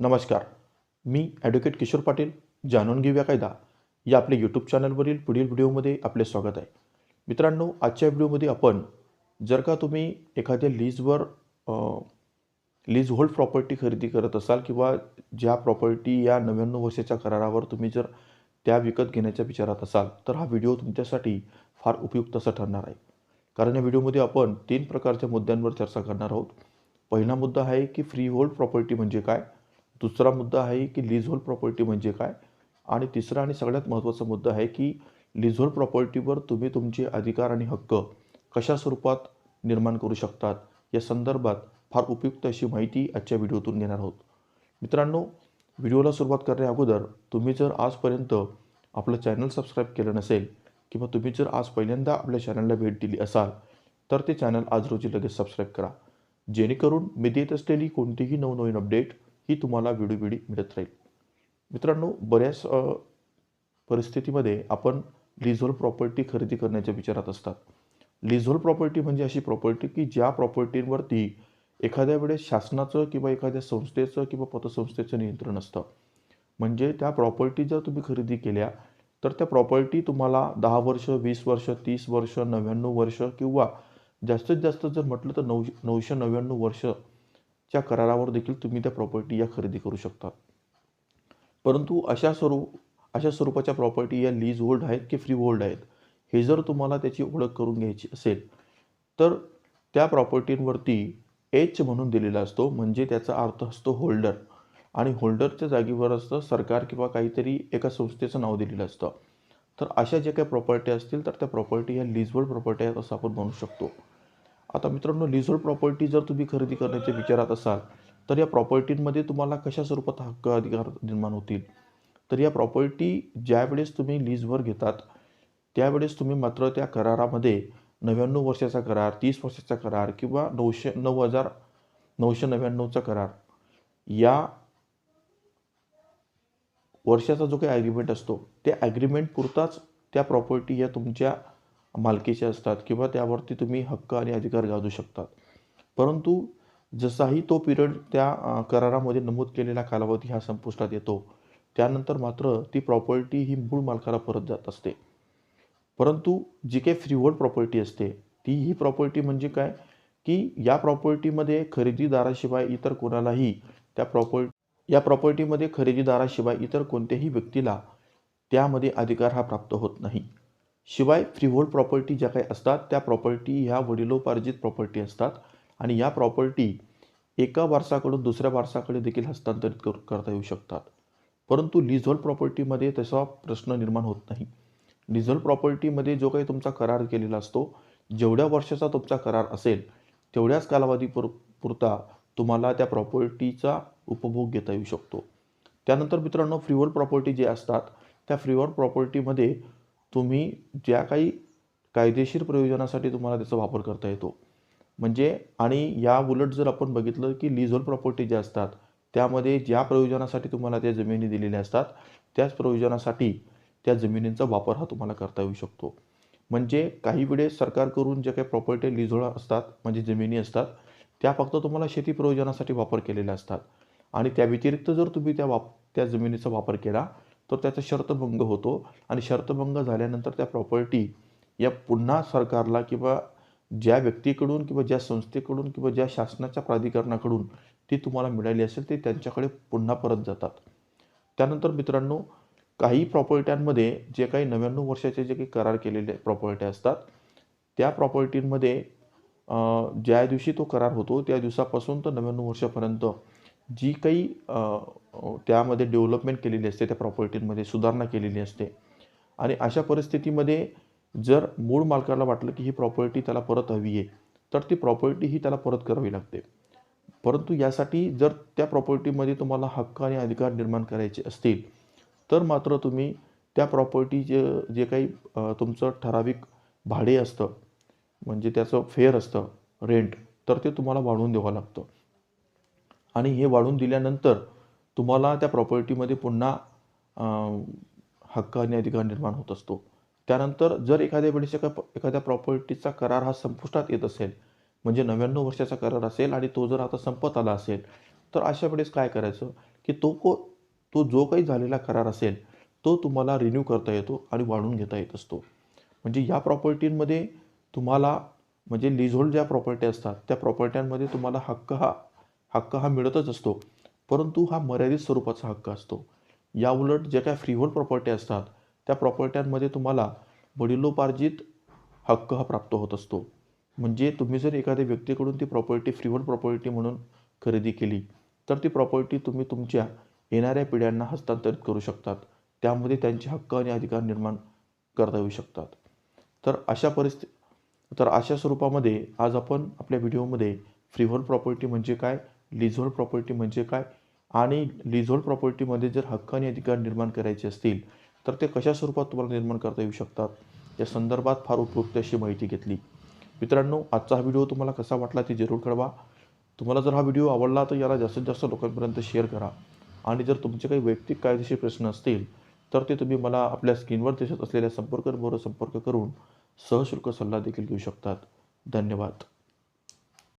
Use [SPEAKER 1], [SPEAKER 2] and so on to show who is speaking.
[SPEAKER 1] नमस्कार. मी ॲडव्होकेट किशोर पाटील जाणून घेऊया कायदा. या आपल्या यूट्यूब चॅनलवरील पुढील व्हिडिओमध्ये आपले स्वागत आहे. मित्रांनो आजच्या व्हिडिओमध्ये आपण जर का तुम्ही एखाद्या लीजवर लीज होल्ड प्रॉपर्टी खरेदी करत असाल किंवा ज्या प्रॉपर्टी या नव्याण्णव वर्षाच्या करारावर तुम्ही जर त्या विकत घेण्याच्या विचारात असाल तर हा व्हिडिओ तुमच्यासाठी फार उपयुक्त असा ठरणार आहे. कारण या व्हिडिओमध्ये आपण तीन प्रकारच्या मुद्द्यांवर चर्चा करणार आहोत. पहिला मुद्दा आहे की फ्री होल्ड प्रॉपर्टी म्हणजे काय? दुसरा मुद्दा आहे की लीज प्रॉपर्टी म्हणजे काय? आणि तिसरा आणि सगळ्यात महत्त्वाचा मुद्दा आहे की लिझोल प्रॉपर्टीवर तुम्ही तुमचे अधिकार आणि हक्क कशा स्वरूपात निर्माण करू शकतात? या संदर्भात फार उपयुक्त अशी माहिती आजच्या व्हिडिओतून घेणार आहोत. मित्रांनो व्हिडिओला सुरुवात करण्या अगोदर तुम्ही जर आजपर्यंत आपलं चॅनल सबस्क्राईब केलं नसेल किंवा तुम्ही जर आज पहिल्यांदा आपल्या चॅनलला भेट दिली असाल तर ते चॅनल आज रोजी लगेच सबस्क्राईब करा. जेणेकरून मी देत असलेली कोणतीही नवनवीन अपडेट ही तुम्हाला वेळोवेळी मिळत राहील. मित्रांनो बऱ्याच परिस्थितीमध्ये आपण लिझोल प्रॉपर्टी खरेदी करण्याच्या विचारात असतात. लिझोल प्रॉपर्टी म्हणजे अशी प्रॉपर्टी की ज्या प्रॉपर्टींवरती एखाद्या वेळेस शासनाचं किंवा एखाद्या संस्थेचं किंवा पतसंस्थेचं नियंत्रण असतं. म्हणजे त्या प्रॉपर्टी जर तुम्ही खरेदी केल्या तर त्या प्रॉपर्टी तुम्हाला दहा वर्ष वीस वर्ष तीस वर्ष नव्याण्णव वर्ष किंवा जास्तीत जास्त जर म्हटलं तर नऊ नऊशे नव्याण्णव वर्ष च्या करारावर देखील तुम्ही त्या प्रॉपर्टी या खरेदी करू शकतात परंतु अशा स्वरूप अशा स्वरूपाच्या प्रॉपर्टी या लीज होल्ड आहेत की फ्री होल्ड आहेत हे जर तुम्हाला त्याची ओळख करून घ्यायची असेल तर त्या प्रॉपर्टींवरती एच म्हणून दिलेला असतो म्हणजे त्याचा अर्थ असतो होल्डर आणि होल्डरच्या जागेवर असतं सरकार किंवा काहीतरी एका संस्थेचं नाव दिलेलं असतं. तर अशा ज्या काही प्रॉपर्टी असतील तर त्या प्रॉपर्टी या लिजवर्ड प्रॉपर्टी आहेत असं आपण म्हणू शकतो. आता मित्रांनो लिजवर्ड प्रॉपर्टी जर तुम्ही खरेदी करण्याच्या विचारात असाल तर या प्रॉपर्टींमध्ये तुम्हाला कशा स्वरूपात हक्क अधिकार निर्माण होतील? तर या प्रॉपर्टी ज्यावेळेस तुम्ही लीजवर घेतात त्यावेळेस तुम्ही मात्र त्या करारामध्ये नव्याण्णव वर्षाचा करार तीस वर्षाचा करार किंवा नऊशे नऊ हजार नऊशे नव्याण्णवचा करार या वर्षाचा जो काही ॲग्रीमेंट असतो त्या ॲग्रीमेंट पुरताच त्या प्रॉपर्टी या तुमच्या मालकीचे असतात किंवा त्यावरती तुम्ही हक्क आणि अधिकार गाजू शकतात. परंतु जसाही तो पिरियड त्या करारामध्ये नमूद केलेला कालावधी हा संपुष्टात येतो त्यानंतर मात्र ती प्रॉपर्टी ही मूळ मालकाला परत जात असते. परंतु जी काही फ्रीवर्ड प्रॉपर्टी असते ती ही प्रॉपर्टी म्हणजे काय? की या प्रॉपर्टीमध्ये खरेदीदाराशिवाय इतर कोणालाही त्या प्रॉपर्टी या प्रॉपर्टीमध्ये खरेदीदाराशिवाय इतर कोणत्याही व्यक्तीला त्यामध्ये अधिकार हा प्राप्त होत नाही. शिवाय फ्रीहोल्ड प्रॉपर्टी ज्या काही असतात त्या प्रॉपर्टी ह्या वडिलोपार्जित प्रॉपर्टी असतात आणि या प्रॉपर्टी एका वारसाकडून दुसऱ्या वारसाकडे देखील हस्तांतरित कर करता येऊ शकतात. परंतु लिझोल्ड प्रॉपर्टीमध्ये तसा प्रश्न निर्माण होत नाही. लिझोल्ड प्रॉपर्टीमध्ये जो काही तुमचा करार केलेला असतो जेवढ्या वर्षाचा तुमचा करार असेल तेवढ्याच कालावधी पुर पुरता तुम्हाला त्या प्रॉपर्टीचा उपभोग घेता येऊ शकतो. त्यानंतर मित्रांनो फ्रीहोल्ड प्रॉपर्टी जे असतात त्या फ्रीहोल्ड प्रॉपर्टीमध्ये तुम्ही ज्या काही कायदेशीर प्रयोजनासाठी तुम्हाला त्याचा वापर करता येतो. म्हणजे आणि या उलट जर आपण बघितलं की लिझोल प्रॉपर्टी ज्या असतात त्यामध्ये ज्या प्रयोजनासाठी तुम्हाला त्या जमिनी दिलेल्या असतात त्याच प्रयोजनासाठी त्या जमिनींचा वापर हा तुम्हाला करता येऊ शकतो. म्हणजे काही वेळेस सरकारकडून ज्या काही प्रॉपर्टी लिझोळ असतात म्हणजे जमिनी असतात त्या फक्त तुम्हाला शेती प्रयोजनासाठी वापर केलेल्या असतात. आणि त्या व्यतिरिक्त जर तुम्ही त्या वाप त्या जमिनीचा वापर केला तर त्याचा शर्तभंग होतो. आणि शर्तभंग झाल्यानंतर त्या प्रॉपर्टी या पुन्हा सरकारला किंवा ज्या व्यक्तीकडून किंवा ज्या संस्थेकडून किंवा ज्या शासनाच्या प्राधिकरणाकडून ती तुम्हाला मिळाली असेल ते त्यांच्याकडे पुन्हा परत जातात. त्यानंतर मित्रांनो काही प्रॉपर्ट्यांमध्ये जे काही नव्याण्णव वर्षाचे जे काही करार केलेले प्रॉपर्टी असतात त्या प्रॉपर्टींमध्ये ज्या दिवशी तो करार होतो त्या दिवसापासून तर नव्याण्णव वर्षापर्यंत जी काही त्यामध्ये डेव्हलपमेंट केलेली असते त्या प्रॉपर्टींमध्ये सुधारणा केलेली असते. आणि अशा परिस्थितीमध्ये जर मूळ मालकाला वाटलं की ही प्रॉपर्टी त्याला परत हवी आहे तर ती प्रॉपर्टी ही त्याला परत करावी लागते. परंतु यासाठी जर त्या प्रॉपर्टीमध्ये तुम्हाला हक्क आणि अधिकार निर्माण करायचे असतील तर मात्र तुम्ही त्या प्रॉपर्टीचे जे काही तुमचं ठराविक भाडे असतं म्हणजे त्याचं फेअर असतं रेंट तर ते तुम्हाला वाढवून द्यावं लागतं. आणि हे वाढवून दिल्यानंतर तुम्हाला त्या प्रॉपर्टीमध्ये पुन्हा हक्क आणि अधिकार निर्माण होत असतो. त्यानंतर जर एखाद्या वेळेस एका एखाद्या प्रॉपर्टीचा करार हा संपुष्टात येत असेल म्हणजे नव्याण्णव वर्षाचा करार असेल आणि तो जर आता संपत आला असेल तर अशा वेळेस काय करायचं की तो को तो जो काही झालेला करार असेल तो तुम्हाला रिन्यू करता येतो आणि वाढून घेता येत असतो. म्हणजे या प्रॉपर्टींमध्ये तुम्हाला म्हणजे लिझोल्ड ज्या प्रॉपर्टी असतात त्या प्रॉपर्ट्यांमध्ये तुम्हाला हक्क हा हक्क हा मिळतच असतो. परंतु हा मर्यादित स्वरूपाचा हक्क असतो. या उलट ज्या काय फ्रीहोल्ड प्रॉपर्टी असतात त्या प्रॉपर्ट्यांमध्ये तुम्हाला वडिलोपार्जित हक्क हा प्राप्त होत असतो. म्हणजे तुम्ही जर एखाद्या व्यक्तीकडून ती प्रॉपर्टी फ्रीहोल्ड प्रॉपर्टी म्हणून खरेदी केली तर ती प्रॉपर्टी तुम्ही तुमच्या येणाऱ्या पिढ्यांना हस्तांतरित करू शकतात. त्यामध्ये त्यांचे हक्क आणि अधिकार निर्माण करता येऊ शकतात. तर अशा परिस्थिती तर अशा स्वरूपामध्ये आज आपण आपल्या व्हिडिओमध्ये फ्रीहोल्ड प्रॉपर्टी म्हणजे काय लिझोल्ड प्रॉपर्टी म्हणजे काय आणि लिझोल्ड प्रॉपर्टीमध्ये जर हक्क आणि अधिकार निर्माण करायचे असतील तर ते कशा स्वरूपात तुम्हाला निर्माण करता येऊ शकतात? या संदर्भात फार उपयुक्त अशी माहिती घेतली. मित्रांनो आजचा हा व्हिडिओ तुम्हाला कसा वाटला ते जरूर कळवा. तुम्हाला जर हा व्हिडिओ आवडला तर याला जास्तीत जास्त लोकांपर्यंत शेअर करा. आणि जर तुमचे काही वैयक्तिक कायदेशीर प्रश्न असतील तर ते तुम्ही मला आपल्या स्क्रीनवर दिसत असलेल्या संपर्क नंबरवर संपर्क करून सहशुल्क सल्ला देखील घेऊ शकतात. धन्यवाद.